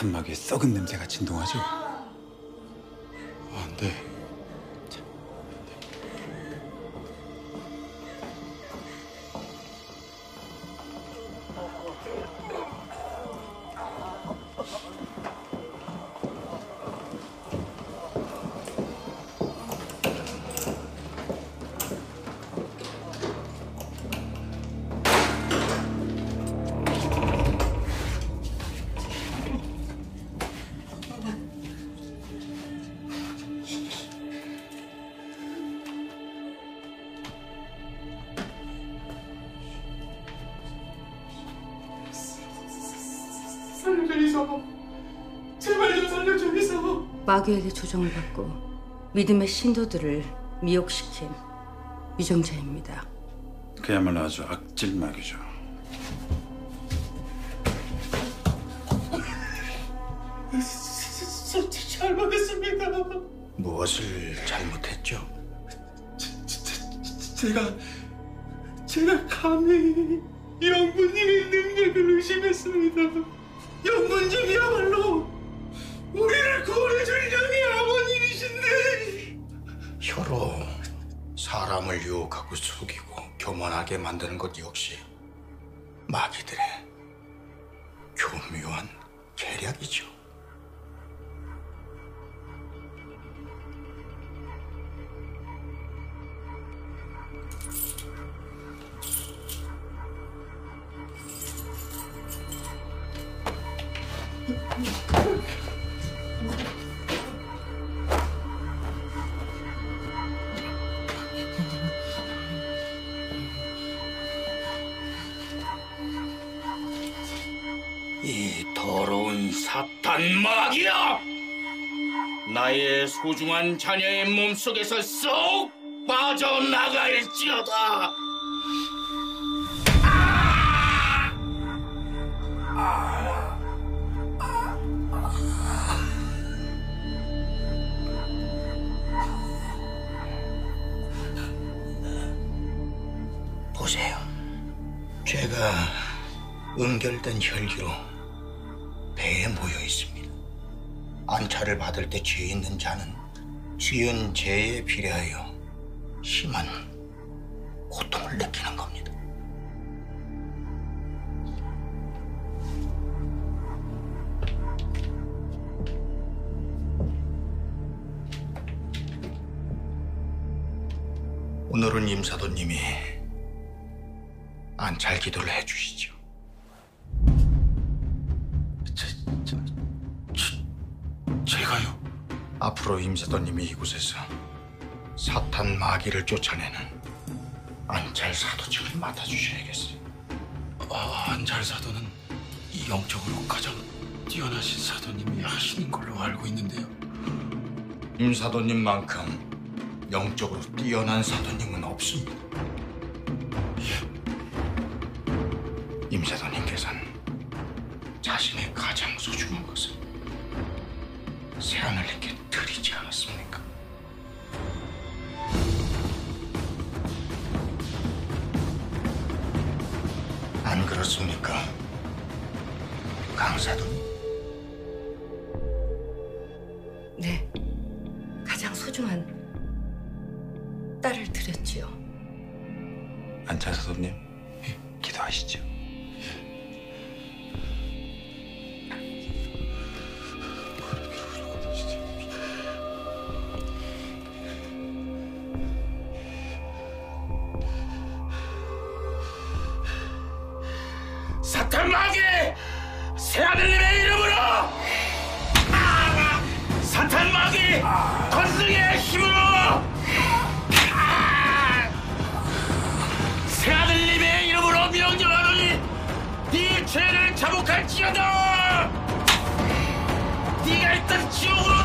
단막에 썩은 냄새가 진동하죠. 살려주이소. 제발 좀 살려주이소. 마귀에게 조정을 받고 믿음의 신도들을 미혹시킨 유정자입니다. 그야말로 아주 악질마귀죠. 잘못했습니다. 무엇을 잘못했죠? 제가 제가 감히 영문님의 능력을 의심했습니다. 영문님이야말로 우리를 구원해줄 영의 아버님이신데 혀로 사람을 유혹하고 속이고 교만하게 만드는 것 역시 마귀들의 교묘한 계략이죠. 이 더러운 사탄 마귀야! 나의 소중한 자녀의 몸속에서 쏙 빠져나갈지어다! 제가 응결된 혈기로 배에 모여 있습니다. 안차를 받을 때 죄 있는 자는 지은 죄에 비례하여 심한 고통을 느끼는 겁니다. 오늘은 임사도님이 안찰 기도를 해주시죠. 제, 저, 저, 제가요? 앞으로 임사도님이 이곳에서 사탄 마귀를 쫓아내는 안찰 사도직을 맡아주셔야겠어요. 아, 안잘 사도는 이 영적으로 가장 뛰어나신 사도님이 하시는 걸로 알고 있는데요. 임사도님만큼 영적으로 뛰어난 사도님은 없습니다. 임사도님께서는 자신의 가장 소중한 것을 새하늘님께 드리지 않았습니까? 안 그렇습니까? 강사도님? 네, 가장 소중한 딸을 드렸지요. 안잘 사도님, 기도하시죠. 사탄 마귀! 새하늘님의 이름으로! 아! 사탄 마귀! 권능의 힘으로! 아! 새하늘님의 이름으로 명령하노니 네 죄를 자복할지어다! 네가 있던 지옥으로